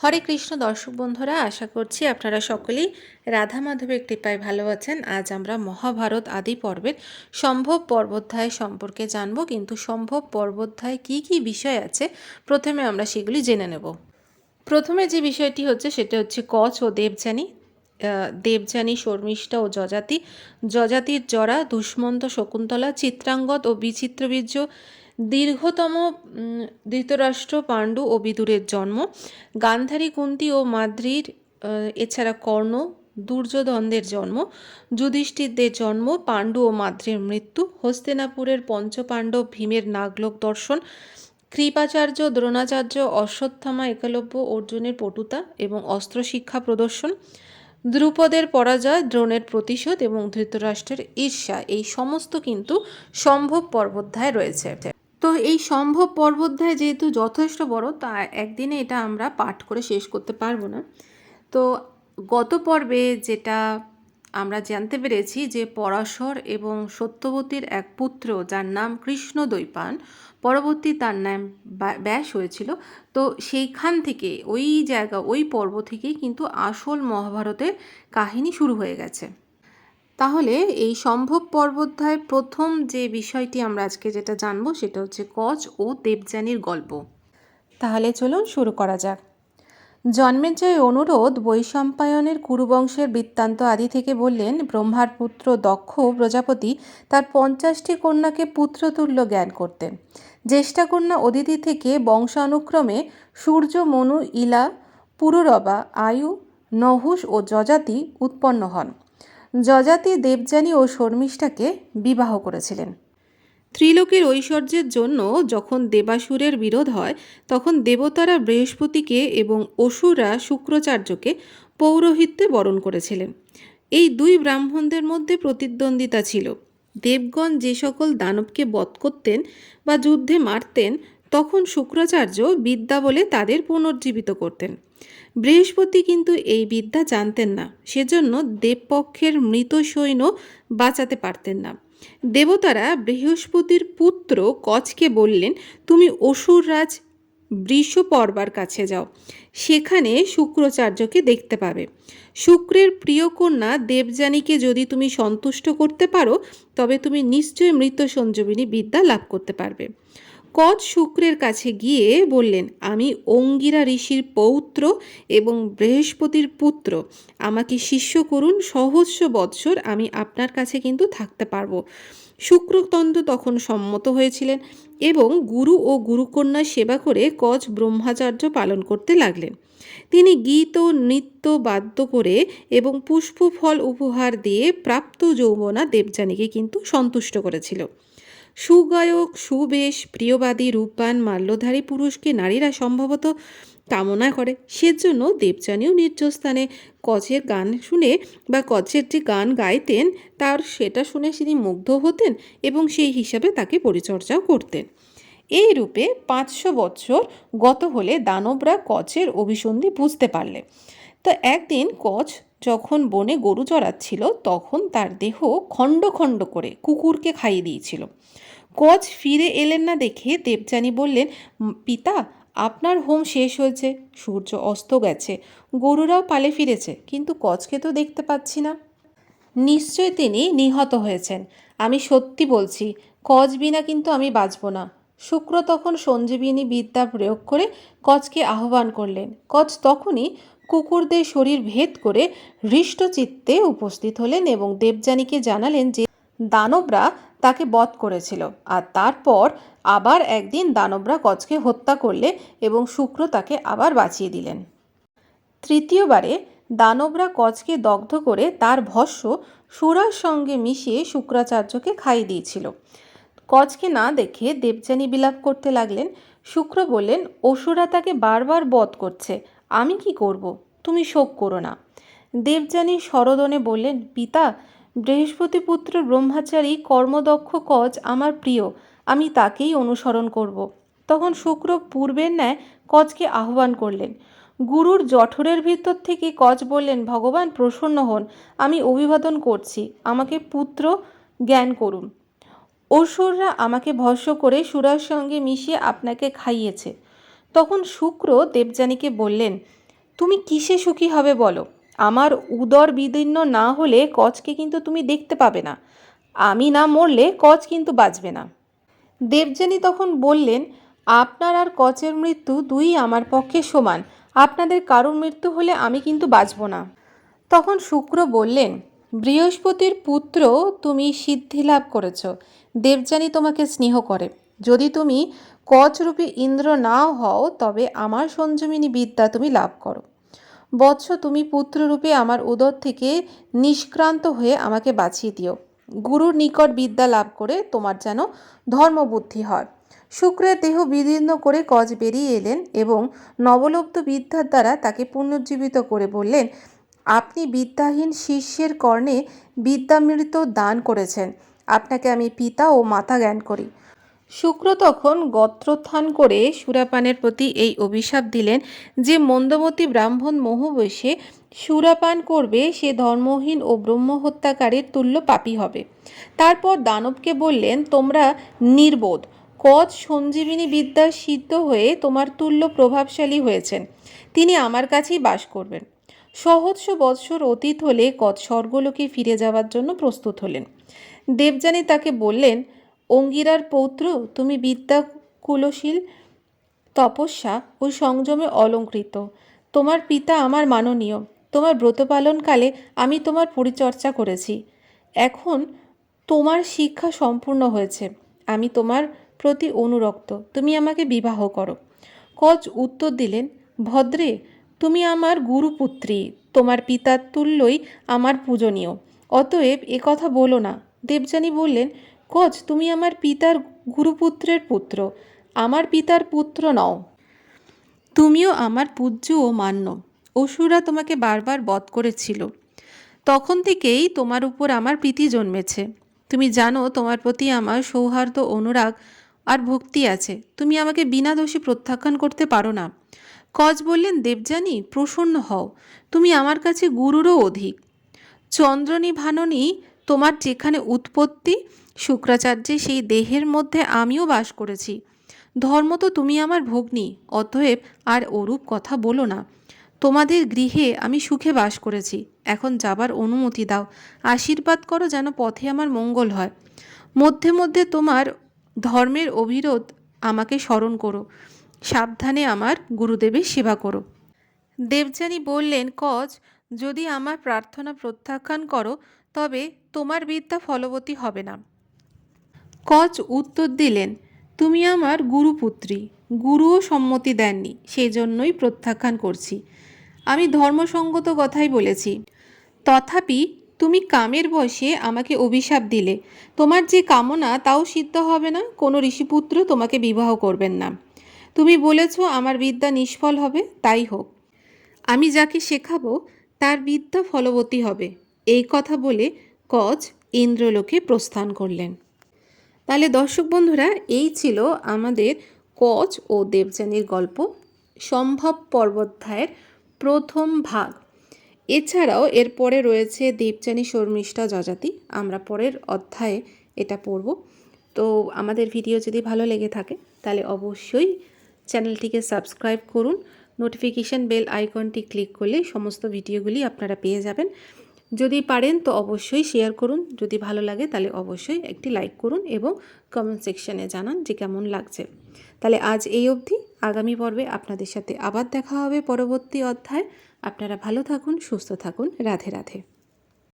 হরে কৃষ্ণ দর্শক বন্ধুরা, আশা করছি আপনারা সকলেই রাধা মাধবের কৃপায় ভালো আছেন। আজ আমরা মহাভারত আদি পর্বের সম্ভব পর্বোধ্যায় সম্পর্কে জানব, কিন্তু সম্ভব পর্বোধ্যায় কি কি বিষয় আছে প্রথমে আমরা সেগুলি জেনে নেব। প্রথমে যে বিষয়টি হচ্ছে, সেটা হচ্ছে কচ ও দেবযানী। দেবযানী, শর্মিষ্ঠা ও যজাতি। যজাতির জরা, দুষ্মন্ত শকুন্তলা, চিত্রাঙ্গদ ও বিচিত্রবীর্য দীর্ঘতম ধৃতরাষ্ট্র পাণ্ডু ও বিদুরের জন্ম। গান্ধারী কুন্তি ও মাদ্রির এছাড়া কর্ণ, দুর্যোধনদের জন্ম। যুধিষ্ঠিরদের জন্ম, পাণ্ডু ও মাদ্রির মৃত্যু। হস্তিনাপুরের পঞ্চপাণ্ডব ভীমের নাগলোক দর্শন। কৃপাচার্য দ্রোণাচার্য অশ্বত্থামা একলব্য অর্জুনের পটুতা এবং অস্ত্র শিক্ষা প্রদর্শন। দ্রুপদের পরাজয়, দ্রোণের প্রতিশোধ এবং ধৃতরাষ্ট্রের ঈর্ষা, এই সমস্ত কিন্তু সম্ভব পর্বোধ্যায় রয়েছে। তো এই সম্ভব পর্বোধ্যায় যেহেতু যথেষ্ট বড়, তা একদিনে এটা আমরা পাঠ করে শেষ করতে পারব না। তো গত পর্বে যেটা আমরা জানতে পেরেছি যে পরাশর এবং সত্যবতীর এক পুত্র যার নাম কৃষ্ণ দৈপান পরবর্তী তার নাম ব্যাস হয়েছিল। তো সেইখান থেকে, ওই জায়গা, ওই পর্ব থেকেই কিন্তু আসল মহাভারতের কাহিনী শুরু হয়ে গেছে। তাহলে এই সম্ভব পর্বোধ্যায় প্রথম যে বিষয়টি আমরা আজকে যেটা জানব সেটা হচ্ছে কচ ও দেবযানীর গল্প। তাহলে চলুন শুরু করা যাক। জন্মের জন্মেজয় অনুরোধ বৈশম্পায়নের কুরুবংশের বৃত্তান্ত আদি থেকে বললেন ব্রহ্মার পুত্র দক্ষ প্রজাপতি তার পঞ্চাশটি কন্যাকে পুত্রতুল্য জ্ঞান করতেন জ্যেষ্ঠা কন্যা অদিতি থেকে বংশানুক্রমে সূর্য, মনু, ইলা, পুরুরবা, আয়ু, নহুষ ও যজাতি উৎপন্ন হন। যজাতি দেবযানী ও শর্মিষ্ঠাকে বিবাহ করেছিলেন। ত্রিলোকের ঐশ্বর্যের জন্য যখন দেবাসুরের বিরোধ হয়, তখন দেবতারা বৃহস্পতিকে এবং অসুররা শুক্রাচার্যকে পৌরোহিত্যে বরণ করেছিলেন। এই দুই ব্রাহ্মণদের মধ্যে প্রতিদ্বন্দ্বিতা ছিল। দেবগণ যে সকল দানবকে বধ করতেন বা যুদ্ধে মারতেন, তখন শুক্রাচার্য বিদ্যা বলে তাদের পুনর্জীবিত করতেন। বৃহস্পতি কিন্তু এই বিদ্যা জানতেন না। সেজন্য দেবপক্ষের মৃত সৈন্য বাঁচাতে পারতেন না। দেবতারা বৃহস্পতির পুত্র কচকে বললেন, তুমি অসুররাজ বৃষপর্বার কাছে যাও। সেখানে শুক্রাচার্যকে দেখতে পাবে। শুক্রের প্রিয় কন্যা দেবযানীকে যদি তুমি সন্তুষ্ট করতে পারো, তবে তুমি নিশ্চয়ই মৃত সঞ্জীবিনী বিদ্যা লাভ করতে পারবে। কচ শুক্রের কাছে গিয়ে বললেন, আমি অঙ্গিরা ঋষির পৌত্র এবং বৃহস্পতির পুত্র। আমাকে শিষ্য করুন, সহস্র বৎসর আমি আপনার কাছে কিন্তু থাকতে পারব শুক্রতন্ত্র তখন সম্মত হয়েছিলেন এবং গুরু ও গুরুকন্যার সেবা করে কচ ব্রহ্মাচার্য পালন করতে লাগলেন। তিনি গীত, নৃত্য বাদ্য করে এবং পুষ্প ফল উপহার দিয়ে প্রাপ্ত যৌবনা দেবযানীকে কিন্তু সন্তুষ্ট করেছিল। সুগায়ক, সুবেশ, প্রিয়বাদী, রূপবান, মাল্যধারী পুরুষকে নারীরা সম্ভবত কামনা করে। সেজন্য দেবযানীও নির্জস্থানে কচের গান শুনে বা কচের যে গান গাইতেন, তার সেটা শুনে তিনি মুগ্ধ হতেন এবং সেই হিসাবে তাকে পরিচর্যাও করতেন। এই রূপে পাঁচশো বৎসর গত হলে দানবরা কচের অভিসন্ধি বুঝতে পারলে। তো একদিন কচ যখন বনে গরু চড়াচ্ছিল, তখন তার দেহ খণ্ড খণ্ড করে কুকুরকে খাইয়ে দিয়েছিল। কচ ফিরে এলেন না দেখে দেবযানী বললেন পিতা, আপনার হোম শেষ হয়েছে, সূর্য অস্ত গেছে, গরুরাও পালে ফিরেছে, কিন্তু কচকে তো দেখতে পাচ্ছি না। নিশ্চয় তিনি নিহত হয়েছেন। আমি সত্যি বলছি কচ বিনা কিন্তু আমি বাঁচব না। শুক্র তখন সঞ্জীবিনী বিদ্যা প্রয়োগ করে কচকে আহ্বান করলেন। কচ তখনই কুকুরদের শরীর ভেদ করে হৃষ্টচিত্তে উপস্থিত হলেন এবং দেবযানীকে জানালেন যে, দানবরা তাকে বধ করেছিল আর তারপর আবার একদিন দানবরা কচকে হত্যা করলে এবং শুক্র তাকে আবার বাঁচিয়ে দিলেন। তৃতীয়বারে দানবরা কচকে দগ্ধ করে তার ভস্য সুরার সঙ্গে মিশিয়ে শুক্রাচার্যকে খাইয়ে দিয়েছিল। কচকে না দেখে দেবযানী বিলাপ করতে লাগলেন। শুক্র বললেন, অসুরা তাকে বারবার বধ করছে। আমি কি করব? তুমি শোক করো না। দেবযানী শরদনে বললেন, পিতা বৃহস্পতিপুত্র ব্রহ্মচারী কর্মদক্ষ কচ আমার প্রিয়, আমি তাকেই অনুসরণ করব। তখন শুক্র পূর্বের ন্যায় কচকে আহ্বান করলেন। গুরুর জঠরের ভিতর থেকে কচ বললেন, ভগবান, প্রসন্ন হন, আমি অভিবাদন করছি, আমাকে পুত্র জ্ঞান করুন। অসুররা আমাকে ভস্য করে সুরার সঙ্গে মিশিয়ে আপনাকে খাইয়েছে। তখন শুক্র দেবযানীকে বললেন, তুমি কিসে সুখী হবে বলো? আমার উদর বিদীর্ণ না হলে কচকে কিন্তু তুমি দেখতে পাবে না। আমি না মরলে কচ কিন্তু বাঁচবে না। দেবযানী তখন বললেন, আপনার আর কচের মৃত্যু দুই আমার পক্ষে সমান। আপনাদের কারোর মৃত্যু হলে আমি কিন্তু বাঁচব না। তখন শুক্র বললেন, বৃহস্পতির পুত্র তুমি সিদ্ধি লাভ করেছ। দেবযানী তোমাকে স্নেহ করে। যদি তুমি কচরূপী ইন্দ্র নাও হও, তবে আমার সঞ্জমিনী বিদ্যা তুমি লাভ করো। বৎস তুমি পুত্ররূপে আমার উদর থেকে নিষ্ক্রান্ত হয়ে আমাকে বাঁচিয়ে দিও। গুরুর নিকট বিদ্যা লাভ করে তোমার যেন ধর্মবুদ্ধি হয়। শুক্রের দেহ বিদীর্ণ করে কজ বেরিয়ে এলেন এবং নবলব্ধ বিদ্যার দ্বারা তাকে পুনর্জীবিত করে বললেন, আপনি বিদ্যাহীন শিষ্যের কর্ণে বিদ্যামৃত দান করেছেন। আপনাকে আমি পিতা ও মাতা জ্ঞান করি। শুক্র তখন গত্রোত্থান করে সুরাপানের প্রতি এই অভিশাপ দিলেন যে মন্দমতি ব্রাহ্মণ মোহবশে সুরাপান করবে, সে ধর্মহীন ও ব্রহ্মহত্যাকারীর তুল্য পাপী হবে। তারপর দানবকে বললেন, তোমরা নির্বোধ কচ সঞ্জীবিনী বিদ্যা সিদ্ধ হয়ে তোমার তুল্য প্রভাবশালী হয়েছেন। তিনি আমার কাছেই বাস করবেন। সহস্র বৎসর অতীত হলে কচ স্বর্গলোকে ফিরে যাওয়ার জন্য প্রস্তুত হলেন। দেবযানী তাকে বললেন অঙ্গিরার পৌত্র, তুমি বিদ্যা কুলশীল, তপস্যা ও সংযমে অলঙ্কৃত। তোমার পিতা আমার মাননীয়। তোমার ব্রত পালনকালে আমি তোমার পরিচর্যা করেছি। এখন তোমার শিক্ষা সম্পূর্ণ হয়েছে। আমি তোমার প্রতি অনুরক্ত। তুমি আমাকে বিবাহ করো। কচ উত্তর দিলেন, ভদ্রে, তুমি আমার গুরুপুত্রী। তোমার পিতার তুল্যই আমার পূজনীয়। অতএব কথা বলো না। দেবযানী বললেন কচ, তুমি আমার পিতার গুরুপুত্রের পুত্র। আমার পিতার পুত্র নও। তুমিও আমার পূজ্য ও মান্য। অসুরা তোমাকে বারবার বধ করেছিল। তখন থেকেই তোমার উপর আমার প্রীতি জন্মেছে। তুমি জানো, তোমার প্রতি আমার সৌহার্দ্য, অনুরাগ আর ভক্তি আছে। তুমি আমাকে বিনা দোষী প্রত্যাখ্যান করতে পারো না। কজ বললেন, দেবযানী, প্রসন্ন হও। তুমি আমার কাছে গুরুরও অধিক। চন্দ্রনী ভাননী তোমার যেখানে উৎপত্তি শুক্রাচার্যে সেই দেহের মধ্যে আমিও বাস করেছি। ধর্ম তো তুমি আমার ভগ্নী, অতএব আর ওরূপ কথা বলো না। তোমাদের গৃহে আমি সুখে বাস করেছি, এখন যাবার অনুমতি দাও। আশীর্বাদ করো যেন পথে আমার মঙ্গল হয়। মধ্যে মধ্যে তোমার ধর্মের অবিরোধ আমাকে স্মরণ করো। সাবধানে আমার গুরুদেবের সেবা করো। দেবযানী বললেন, কজ, যদি আমার প্রার্থনা প্রত্যাখ্যান করো, তবে তোমার বিদ্যা ফলবতী হবে না। কচ উত্তর দিলেন, তুমি আমার গুরুপুত্রী, গুরুও সম্মতি দেননি সেই জন্যই প্রত্যাখ্যান করছি। আমি ধর্মসঙ্গত কথাই বলেছি। তথাপি তুমি কামের বসে আমাকে অভিশাপ দিলে। তোমার যে কামনা, তাও সিদ্ধ হবে না, কোনো ঋষিপুত্র তোমাকে বিবাহ করবেন না। তুমি বলেছ আমার বিদ্যা নিষ্ফল হবে, তাই হোক। আমি যাকে শেখাবো, তার বিদ্যা ফলবতী হবে। এই কথা বলে কচ ইন্দ্রলোকে প্রস্থান করলেন। তাহলে দর্শক বন্ধুরা, এই ছিল আমাদের কচ ও দেবযানীর গল্প, সম্ভব পর্বোধ্যায়ের প্রথম ভাগ। এছাড়াও এরপরে রয়েছে দেবযানী শর্মিষ্ঠা যজাতি আমরা পরের অধ্যায়ে এটা পড়ব। তো আমাদের ভিডিও যদি ভালো লেগে থাকে, তাহলে অবশ্যই চ্যানেলটিকে সাবস্ক্রাইব করুন। নোটিফিকেশান বেল আইকনটি ক্লিক করলে সমস্ত ভিডিওগুলি আপনারা পেয়ে যাবেন। যদি পারেন তো অবশ্যই শেয়ার করুন। যদি ভালো লাগে তাহলে অবশ্যই একটি লাইক করুন এবং কমেন্ট সেকশানে জানান যে কেমন লাগছে। তাহলে আজ এই অবধি। আগামী পর্বে আপনাদের সাথে আবার দেখা হবে পরবর্তী অধ্যায়। আপনারা ভালো থাকুন, সুস্থ থাকুন। রাধে রাধে।